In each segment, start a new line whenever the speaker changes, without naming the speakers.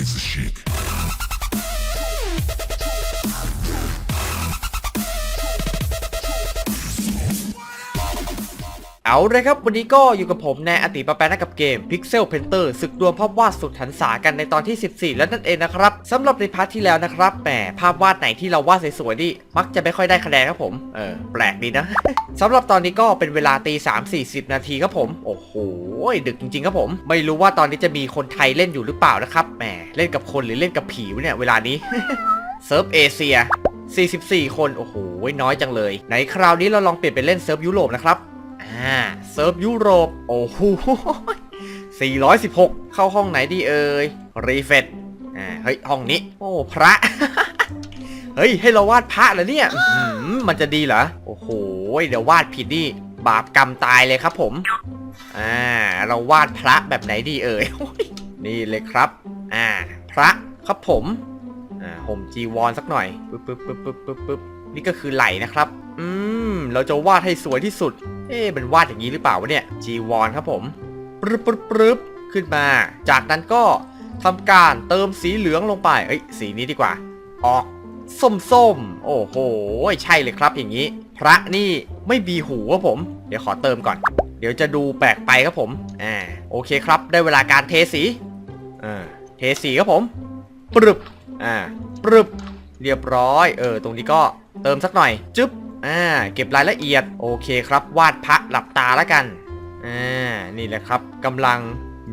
It's a shit.
เอาเลยครับ วันนี้ก็อยู่กับผมแนอติปะแปนะกับเกม Pixel Painter ศึกดวลภาพวาดสุดหันษากันในตอนที่ 14 แล้วนั่นเองนะครับสำหรับในพาร์ทที่แล้วนะครับแหมภาพวาดไหนที่เราวาดสวยๆนี่มักจะไม่ค่อยได้คะแนนครับผมเออแปลกดีนะ สำหรับตอนนี้ก็เป็นเวลาตี3 40นาทีครับผม โอ้โหดึกจริงๆครับผม ไม่รู้ว่าตอนนี้จะมีคนไทยเล่นอยู่หรือเปล่านะครับแหมเล่นกับคนหรือเล่นกับผีเนี่ยเวลานี้เซิร์ฟเอเชีย44 คนโอ้โหน้อยจังเลย ไหนคราวนี้เราลองเปลี่ยนเป็นเล่นเซิร์ฟยุโรปนะครับ อ่าเซิร์ฟยุโรป โอ้โห416 เข้าห้องไหนดีเอ่ย รีเฟตอ่า เฮ้ย ห้องนี้ โอ้ พระ เฮ้ย ให้เราวาดพระเหรอเนี่ยมันจะดีเหรอ โอ้โห เดี๋ยววาดผิดนี่ บาปกรรมตายเลยครับผม อ่า เราวาดพระแบบไหนดีเอ่ย นี่เลยครับ อ่า พระครับผม อ่า ห่มจีวรสักหน่อย ปึ๊บปึ๊บปึ๊บปึ๊บปึ๊บ นี่ก็คือไหลนะครับ อืม เราจะวาดให้สวยที่สุด เอ๊ะมันวาดอย่างนี้หรือเปล่าวะเนี่ย จีวรครับผมปึ๊บปึ๊บปึ๊บขึ้นมา จากนั้นก็ทำการเติมสีเหลืองลงไป เอ้ย สีนี้ดีกว่า ออกส้มส้มโอ้โห ใช่เลยครับอย่างนี้ พระนี่ไม่มีหูครับผม เดี๋ยวขอเติมก่อน เดี๋ยวจะดูแปลกไปครับผม อ่า โอเคครับ ได้เวลาการเทสีอ่าเทสีครับผม ปรึบ อ่า ปรึบ เรียบร้อย เออ ตรงนี้ก็ เติมสักหน่อย จึ๊บ อ่า เก็บรายละเอียด โอเคครับ วาดพระหลับตาแล้วกัน อ่า นี่แหละครับกำลัง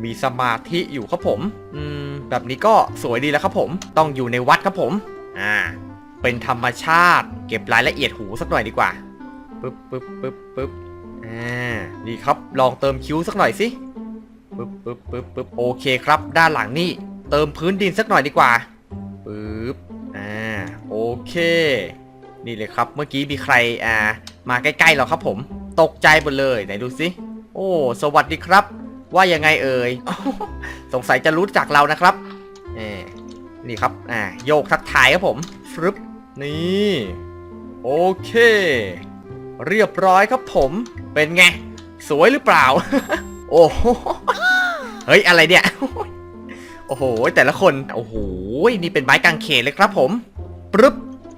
มีสมาธิอยู่ครับผม อืม แบบนี้ก็สวยดีแล้วครับผม ต้องอยู่ในวัดครับผม อ่า เป็นธรรมชาติ เก็บรายละเอียดหูสักหน่อยดีกว่า ปึ๊บปึ๊บปึ๊บปึ๊บอ่า นี่ครับ ลองเติมคิ้วสักหน่อยสิ ปึ๊บปึ๊บปึ๊บปึ๊บโอเคครับ ด้านหลังนี่ เติมพื้นดินสักหน่อยดีกว่า ปึ๊บ อ่า โอเค นี่เลยครับ เมื่อกี้มีใครอ่ามาใกล้ๆเราครับผม ตกใจหมดเลยไหนดูสิโอ้ สวัสดีครับ ว่ายังไงเอ่ยสงสัยจะรู้จักเรานะครับเอนี่ครับอ่าโยกทักทายครับผมฟรึบนี่โอเค เรียบร้อยครับผมเป็นไง สวยหรือเปล่า โอ้โหเฮ้ยอะไรเนี่ยโอ้โหแต่ละคนโอ้โหนี่เป็นไม้กางเขนเลยครับผมปึ๊บ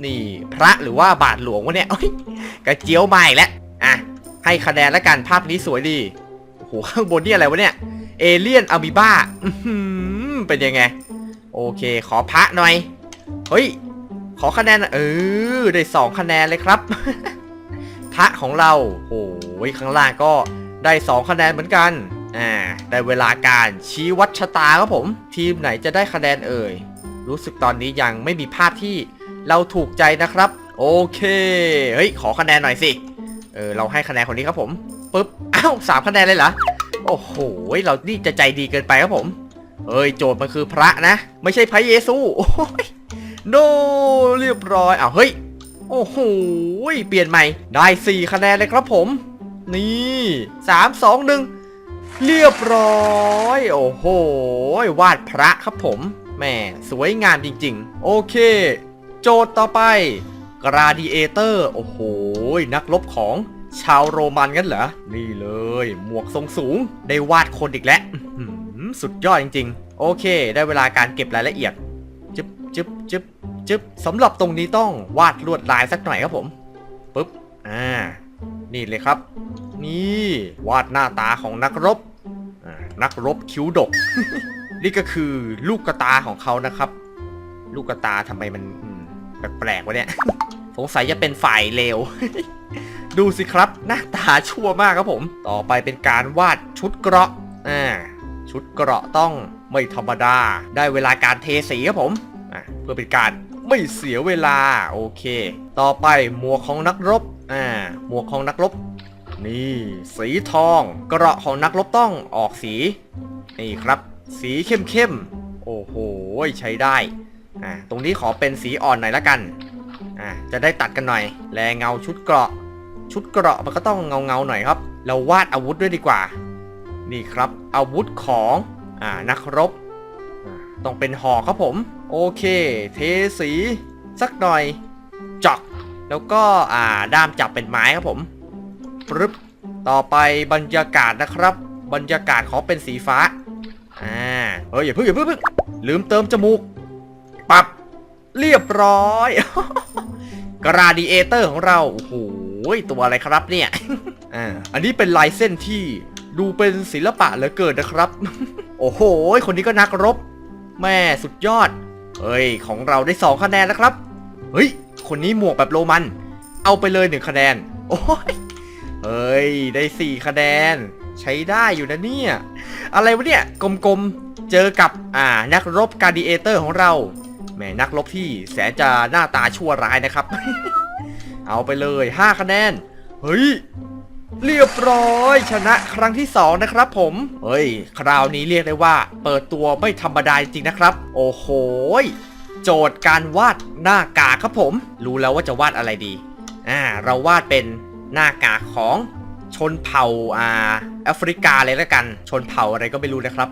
นี่ พระหรือว่าบาทหลวงวะเนี่ยเอ้ยกระเจียวมาอีกแล้วอะให้คะแนนแล้วกันภาพนี้สวยดีโอ้โหข้างบนนี่อะไรวะเนี่ยเอเลียนอะมีบ้าอื้อหือเป็นยังไง โอเค ขอพระหน่อย เฮ้ย ขอคะแนนน่อยเออได้สองคะแนนเลยครับ พระของเราโอ้ยข้างล่างก็ได้สองคะแนนเหมือนกันอ่าได้เวลาการชี้วัดชะตาครับผม ทีมไหนจะได้คะแนนเอ่ยรู้สึกตอนนี้ยังไม่มีภาพที่ เราถูกใจนะครับ โอเคเฮ้ยขอคะแนนหน่อยสิเออเราให้คะแนนคนนี้ครับผมปึ๊บอ้าวสามคะแนนเลยเหรอโอ้โหเรานี่จะใจดีเกินไปครับผมเอ้ยโจทย์มันคือพระนะ ไม่ใช่พระเยซูโอ้ยโนเรียบร้อยอ้าวเฮ้ยโอ้โหเปลี่ยนใหม่ได้สี่คะแนนเลยครับผม นี่สามสองหนึ่งเรียบร้อย โอ้โหวาดพระครับผมแหม่สวยงามจริง ๆ โอเค โจทย์ต่อไปกราดิเอเตอร์โอ้โห นักรบของชาวโรมันกันเหรอ นี่เลย หมวกทรงสูง ได้วาดคนอีกแล้วสุดยอดจริง ๆ โอเค ได้เวลาการเก็บรายละเอียด จึ๊บจึ๊บจึ๊บจึ๊บสำหรับตรงนี้ต้องวาดลวดลายสักหน่อยครับผมปึ๊บอ่า นี่เลยครับ นี่ วาดหน้าตาของนักรบ นักรบคิ้วดก นี่ก็คือลูกกระตาของเขานะครับ ลูกกระตาทำไมมัน แปลกๆวะเนี่ย สงสัยจะเป็นฝ่ายเลว ดูสิครับ หน้าตาชั่วมากครับผม ต่อไปเป็นการวาดชุดเกราะอ่าชุดเกราะต้องไม่ธรรมดา ได้เวลาการเทสีครับผมอ่าเพื่อเป็นการไม่เสียเวลา โอเค ต่อไปหมวกของนักรบอ่าหมวกของนักรบ นี่ สีทอง เกราะของนักรบต้องออกสี นี่ครับ สีเข้มๆ โอ้โห ใช้ได้ อ่าตรงนี้ขอเป็นสีอ่อนหน่อยละกันอ่าจะได้ตัดกันหน่อย แลเงาชุดเกราะ ชุดเกราะมันก็ต้องเงาเงาหน่อยครับ เราวาดอาวุธด้วยดีกว่า นี่ครับอาวุธของอ่านักรบต้องเป็นหอกครับผม โอเค เทสีสักหน่อยจอกแล้วก็อ่าด้ามจับเป็นไม้ครับผมปึ๊บต่อไปบรรยากาศนะครับ บรรยากาศขอเป็นสีฟ้าอ่าเฮ้ยอย่าเพิ่งอย่าเพิ่งอย่าเพิ่งลืมเติมจมูก เรียบร้อย กราดิเอเตอร์ของเรา โอ้โห ตัวอะไรครับเนี่ย อ่า อันนี้เป็นลายเส้นที่ดูเป็นศิลปะเหลือเกินนะครับ โอ้โห คนนี้ก็นักรบ แม่สุดยอด เฮ้ย ของเราได้สองคะแนนแล้วครับ เฮ้ย คนนี้หมวกแบบโรมัน เอาไปเลยหนึ่งคะแนน โอ้ย เฮ้ย ได้สี่คะแนน ใช้ได้อยู่นะเนี่ย อะไรวะเนี่ย กลมๆ เจอกับ อ่า นักรบการดิเอเตอร์ของเรา แหมนักรบที่แสนจะหน้าตาชั่วร้ายนะครับ เอาไปเลย 5 คะแนน เฮ้ย เรียบร้อย ชนะครั้งที่ 2 นะครับผม เฮ้ย คราวนี้เรียกได้ว่า เปิดตัวไม่ธรรมดาจริงนะครับ โอ้โหโจทย์การวาดหน้ากากครับผม รู้แล้วว่าจะวาดอะไรดี อ่า เราวาดเป็นหน้ากากของชนเผ่าอ่าแอฟริกาเลยแล้วกัน ชนเผ่าอะไรก็ไม่รู้นะครับ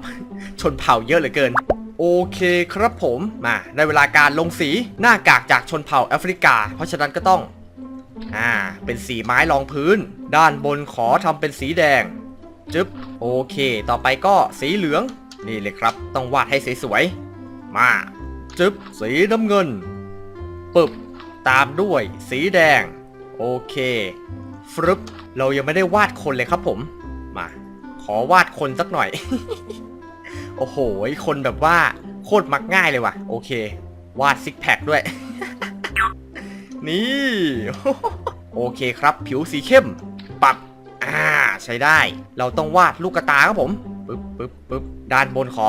ชนเผ่าเยอะเหลือเกิน โอเคครับผมมาได้เวลาการลงสีหน้ากากจากชนเผ่าแอฟริกา เพราะฉะนั้นก็ต้องอ่าเป็นสีไม้รองพื้น ด้านบนขอทำเป็นสีแดงจึ๊บโอเค ต่อไปก็สีเหลือง นี่เลยครับ ต้องวาดให้สวยๆมาจึ๊บสีน้ำเงินปึบตามด้วยสีแดง โอเคฟรึบเรายังไม่ได้วาดคนเลยครับผม มา ขอวาดคนสักหน่อย โอ้โหคนแบบว่าโคตรมักง่ายเลยว่ะ โอเค วาดซิกแพคด้วย นี่ โอเคครับ ผิวสีเข้ม ปรับ อ่า ใช้ได้ เราต้องวาดลูกกระตาครับผมปึ๊บปึ๊บปึ๊บด้านบนขอ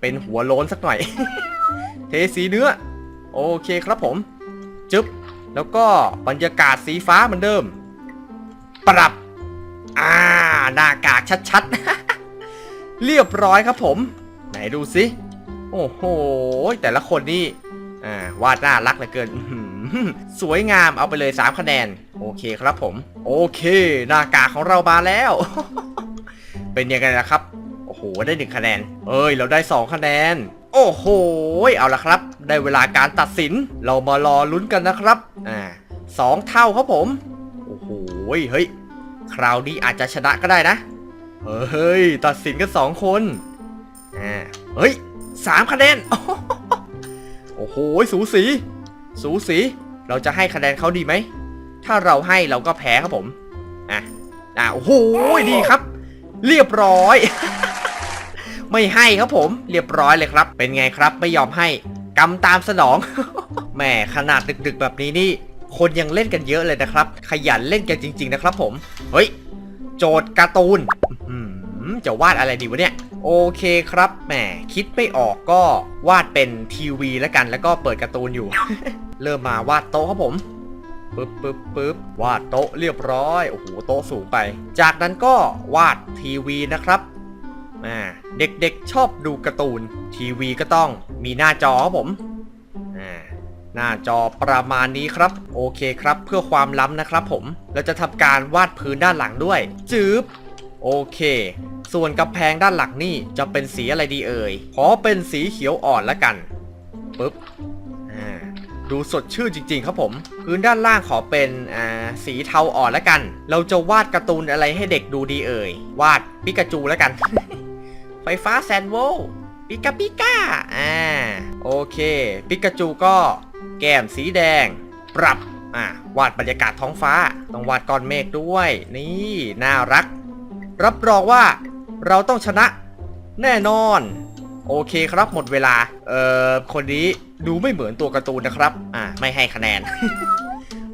เป็นหัวโล้นสักหน่อย เทสีเนื้อ โอเคครับผม จึ๊บ แล้วก็บรรยากาศสีฟ้าเหมือนเดิม ปรับ อ่า หน้ากากชัดๆ เรียบร้อยครับผม ไหนดูสิโอ้โห แต่ละคนนี่อ่าวาดน่ารักเหลือเกิน สวยงามเอาไปเลย 3 คะแนน โอเคครับผม โอเค หน้ากากของเรามาแล้ว เป็นยังไงล่ะครับ โอ้โห ได้ 1 คะแนน เอ้ย เราได้ 2 คะแนน โอ้โห เอาละครับ ได้เวลาการตัดสิน เรามารอลุ้นกันนะครับ อ่าสองเท่าครับผม โอ้โห เฮ้ย คราวนี้อาจจะชนะก็ได้นะ เฮ้ย ตัดสินกันสองคนอ่าเฮ้ยสามคะแนน โอ้โห สูสี สูสี เราจะให้คะแนนเขาดีไหม ถ้าเราให้เราก็แพ้ครับผม อะ อะ โอ้โห ดีครับ เรียบร้อย ไม่ให้ครับผม เรียบร้อยเลยครับ เป็นไงครับ ไม่ยอมให้ กำตามสนอง แหม ขนาดดึกๆแบบนี้นี่ คนยังเล่นกันเยอะเลยนะครับ ขยันเล่นกันจริง ๆ นะครับผม เฮ้ย โจทย์การ์ตูน จะวาดอะไรดีวะเนี่ย โอเคครับแหมคิดไม่ออกก็วาดเป็นทีวีแล้วกัน แล้วก็เปิดการ์ตูนอยู่ เริ่มมาวาดโต๊ะครับผมปึ๊บปึ๊บปึ๊บวาดโต๊ะเรียบร้อย โอ้โห โต๊ะสูงไป จากนั้นก็วาดทีวีนะครับอ่าเด็กๆชอบดูการ์ตูน ทีวีก็ต้องมีหน้าจอครับผมอ่าหน้าจอประมาณนี้ครับ โอเคครับเพื่อความล้ำนะครับผม เราจะทำการวาดพื้นด้านหลังด้วย จืบ โอเค ส่วนกำแพงด้านหลังนี่จะเป็นสีอะไรดีเอ่ย ขอเป็นสีเขียวอ่อนละกันปึ๊บอ่าดูสดชื่นจริง ๆ ครับผมพื้นด้านล่างขอเป็นอ่าสีเทาอ่อนละกัน เราจะวาดการ์ตูนอะไรให้เด็กดูดีเอ่ย วาดปิกาจูล้วกัน ไฟฟ้าแซนโวปิกาปิก้าอ่าโอเคปิกาจูก็แก้มสีแดง ปรับอ่าวาดบรรยากาศท้องฟ้า ต้องวาดก้อนเมฆด้วย นี่ น่ารัก รับรองว่าเราต้องชนะแน่นอน โอเคครับหมดเวลา เอ่อ คนนี้ดูไม่เหมือนตัวการ์ตูนนะครับ อ่า ไม่ให้คะแนน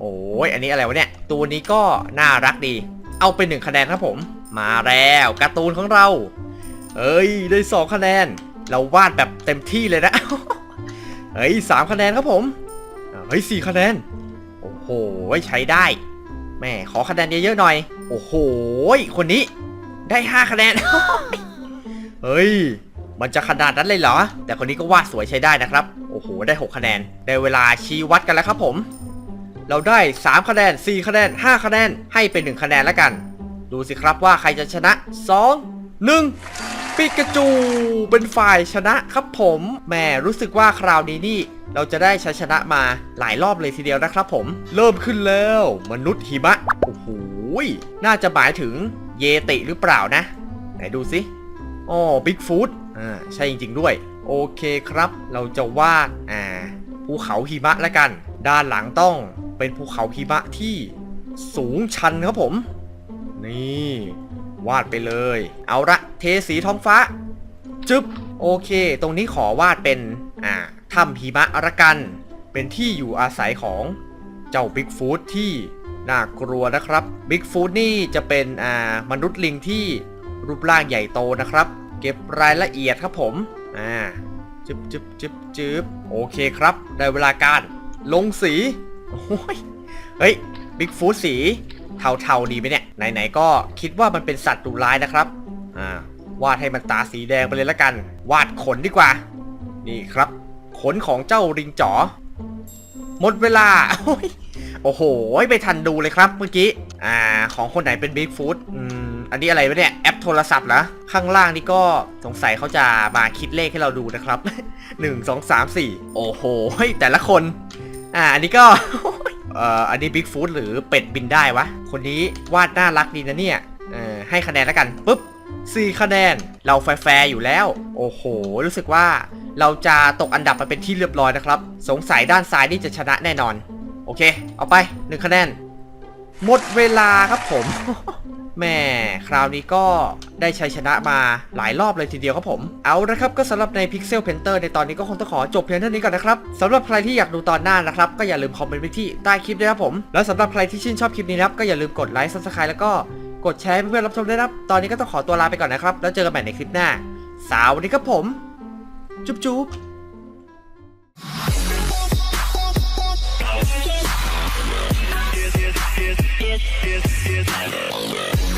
โอ้ยอันนี้อะไรวะเนี่ย ตัวนี้ก็น่ารักดี เอาไปหนึ่งคะแนนครับผม มาแล้วการ์ตูนของเรา เอ้ย ได้สองคะแนน เราวาดแบบเต็มที่เลยนะ เฮ้ยสามคะแนนครับผม เฮ้ยสี่คะแนน โอ้โห ใช้ได้ แม่ขอคะแนนเยอะๆหน่อย โอ้โห คนนี้ ได้ 5 คะแนน เฮ้ย มันจะขนาดนั้นเลยเหรอ แต่คนนี้ก็วาดสวยใช้ได้นะครับ โอ้โห ได้ 6 คะแนน ได้เวลาชี้วัดกันแล้วครับผม เราได้ 3 คะแนน 4 คะแนน 5 คะแนน ให้เป็น 1 คะแนนแล้วกัน ดูสิครับว่าใครจะชนะ 2 1ปิกาจูเป็นฝ่ายชนะครับผมแหม่รู้สึกว่าคราวนี้นี่ เราจะได้ชัยชนะมาหลายรอบเลยทีเดียวนะครับผม เริ่มขึ้นแล้ว มนุษย์หิมะ โอ้โหน่าจะหมายถึง เยติหรือเปล่านะ ไหนดูสิอ๋อบิ๊กฟูดอ่าใช่จริง ๆ ด้วย โอเคครับ เราจะวาดอ่าภูเขาหิมะแล้วกัน ด้านหลังต้องเป็นภูเขาหิมะที่สูงชันครับผม นี่ วาดไปเลย เอาละเทสีท้องฟ้า จึ๊บ โอเค ตรงนี้ขอวาดเป็นอ่าถ้ำหิมะละกัน เป็นที่อยู่อาศัยของเจ้าบิ๊กฟูดที่ น่ากลัวนะครับบิ๊กฟูดนี่จะเป็นอ่ามนุษย์ลิงที่รูปร่างใหญ่โตนะครับ เก็บรายละเอียดครับผมอ่าจึ๊บจึ๊บจึ๊บจึ๊บโอเคครับ ได้เวลาการลงสีโอ้ยเฮ้ยบิ๊กฟูดสีเทาๆดีไหมเนี่ยไหนๆก็คิดว่ามันเป็นสัตว์ดุร้ายนะครับอ่าวาดให้มันตาสีแดงไปเลยละกัน วาดขนดีกว่า นี่ครับ ขนของเจ้าริงจ๋อหมดเวลาโอ้ย โอ้โหไม่ทันดูเลยครับเมื่อกี้ อ่า ของคนไหนเป็นบิ๊กฟูดอืม อันนี้อะไรวะเนี่ย แอปโทรศัพท์เหรอข้างล่างนี่ก็สงสัยเขาจะมาคิดเลขให้เราดูนะครับหนึ่งสองสามสี่โอ้โห แต่ละคน อ่า อันนี้ก็ เอ่อ อันนี้บิ๊กฟูดหรือเป็ดบินได้วะ คนนี้วาดน่ารักดีนะเนี่ย เออ ให้คะแนนแล้วกันปุ๊บ4คะแนน เราแฟร์อยู่แล้ว โอ้โห รู้สึกว่าเราจะตกอันดับมาเป็นที่เรียบร้อยนะครับ สงสัยด้านซ้ายนี่จะชนะแน่นอน โอเค เอาไป1คะแนน หมดเวลาครับผมแม่คราวนี้ก็ได้ชัยชนะมาหลายรอบเลยทีเดียวครับผม เอาละครับก็สำหรับใน Pixel Painter ในตอนนี้ก็คงต้องขอจบเพียงเท่านี้ก่อนนะครับสำหรับใครที่อยากดูตอนหน้านะครับ ก็อย่าลืมคอมเมนต์ไว้ที่ใต้คลิปด้วยครับผม แล้วสำหรับใครที่ชื่นชอบคลิปนี้นะครับก็อย่าลืมกดไลค์ Subscribe แล้วก็กดแชร์เพื่อนๆรับชมด้วยนะครับ ตอนนี้ก็ต้องขอตัวลาไปก่อนนะครับ แล้วเจอกันใหม่ในคลิปหน้าสวัสดีครับผม จุ๊บจุ๊บ Yes, yes, yes.